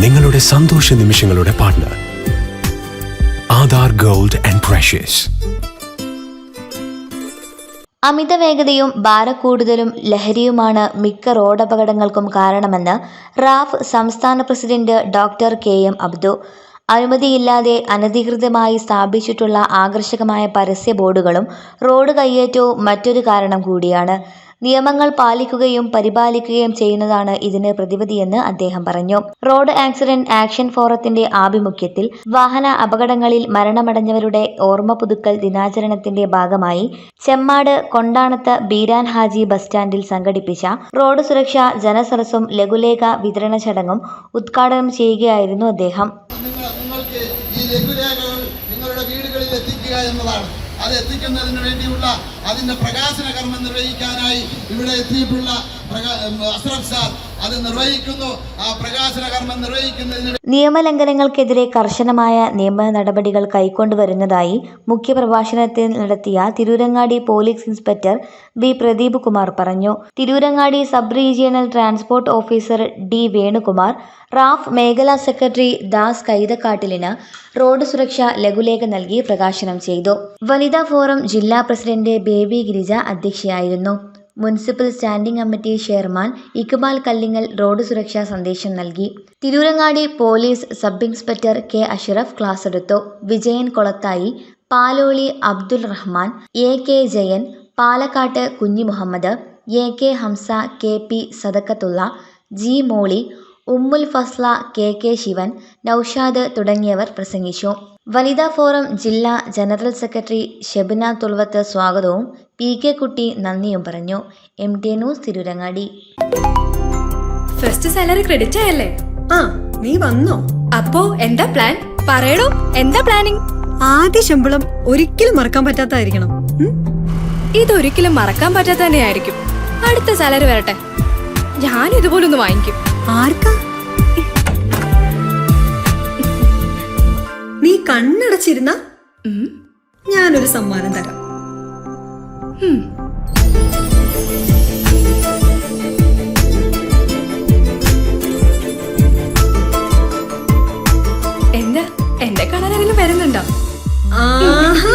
നിങ്ങളുടെ സന്തോഷ നിമിഷങ്ങളുടെ partner Aadhaar gold and precious അമിത വേഗതയും ഭാരക്കൂടുതലും ലഹരിയുമാണ് മിക്ക റോഡപകടങ്ങൾക്കും കാരണമെന്ന് റാഫ് സംസ്ഥാന president doctor K M Abdu. അനുമതിയില്ലാതെ അനധികൃതമായി സ്ഥാപിച്ചിട്ടുള്ള ആകർഷകമായ പരസ്യ ബോർഡുകളും റോഡ് കയ്യേറ്റവും മറ്റൊരു കാരണം കൂടിയാണ്. നിയമങ്ങൾ പാലിക്കുകയും പരിപാലിക്കുകയും ചെയ്യുന്നതാണ് ഇതിന് പ്രതിവിധിയെന്ന് അദ്ദേഹം പറഞ്ഞു. റോഡ് ആക്സിഡന്റ് ആക്ഷൻ ഫോറത്തിന്റെ ആഭിമുഖ്യത്തിൽ വാഹന അപകടങ്ങളിൽ മരണമടഞ്ഞവരുടെ ഓർമ്മ പുതുക്കൽ ദിനാചരണത്തിന്റെ ഭാഗമായി ചെമ്മാട് കൊണ്ടാണത്ത് ബീരാൻ ഹാജി ബസ് സ്റ്റാൻഡിൽ സംഘടിപ്പിച്ച റോഡ് സുരക്ഷ ജനസരസും ലഘുലേഖ വിതരണ ചടങ്ങും ഉദ്ഘാടനം ചെയ്യുകയായിരുന്നു അദ്ദേഹം. നിങ്ങൾക്ക് ഈ ലഘുലേഖകൾ നിങ്ങളുടെ വീടുകളിൽ എത്തിക്കുക എന്നതാണ്. അത് എത്തിക്കുന്നതിന് വേണ്ടിയുള്ള അതിന്റെ പ്രകാശന കർമ്മം നിർവഹിക്കാനായി ഇവിടെ എത്തിയിട്ടുള്ള നിർവഹിക്കുന്നു. ആ നിയമലംഘനങ്ങൾക്കെതിരെ കർശനമായ നിയമ നടപടികൾ കൈക്കൊണ്ടുവരുന്നതായി മുഖ്യപ്രഭാഷണത്തിൽ നടത്തിയ Tirurangadi police inspector V. Pradeep Kumar പറഞ്ഞു. Tirurangadi sub regional transport officer D. Venukumar RAF മേഖലാ സെക്രട്ടറി ദാസ് കൈതക്കാട്ടിലിന് റോഡ് സുരക്ഷ ലഘുലേഖ നൽകി പ്രകാശനം ചെയ്തു. വനിതാ ഫോറം ജില്ലാ president baby Girija അധ്യക്ഷയായിരുന്നു. Municipal standing committee chairman Iqbal Kallingal road സുരക്ഷാ സന്ദേശം നൽകി. Tirurangadi police sub inspector K Ashraf class എടുത്തു. Vijayan Kolathayi. Paloli Abdul Rahman A K Jayan Palakkat Kunhi Muhammad A K Hamza K P Sadakkathulla G Molly Ummul Fasla K K Sivan Noushad തുടങ്ങിയവർ പ്രസംഗിച്ചു. വനിതാ forum ജില്ലാ general secretary Shebina തുൾവത്ത് സ്വാഗതവും P K കുട്ടി നന്ദിയും പറഞ്ഞു. M T news Tirurangadi. First salary credit ആയല്ലേ? ആ നീ വന്നോ? അപ്പോ എന്താ പ്ലാൻ പറയടോ എന്താ പ്ലാനിങ് ആദ്യ ശമ്പളം ഒരിക്കലും മറക്കാൻ പറ്റാത്തായിരിക്കണം? ഇതൊരിക്കലും മറക്കാൻ പറ്റാത്ത തന്നെയായിരിക്കും അടുത്ത സാലറി വരട്ടെ. ഞാൻ ഇതുപോലൊന്ന് വാങ്ങിക്കും. ആർക്കാ? നീ കണ്ണടച്ചിരുന്ന. ഞാനൊരു സമ്മാനം തരാം. എന്താ എന്നെ കാണാൻ ആരെങ്കിലും വരുന്നുണ്ടോ? ആഹാ.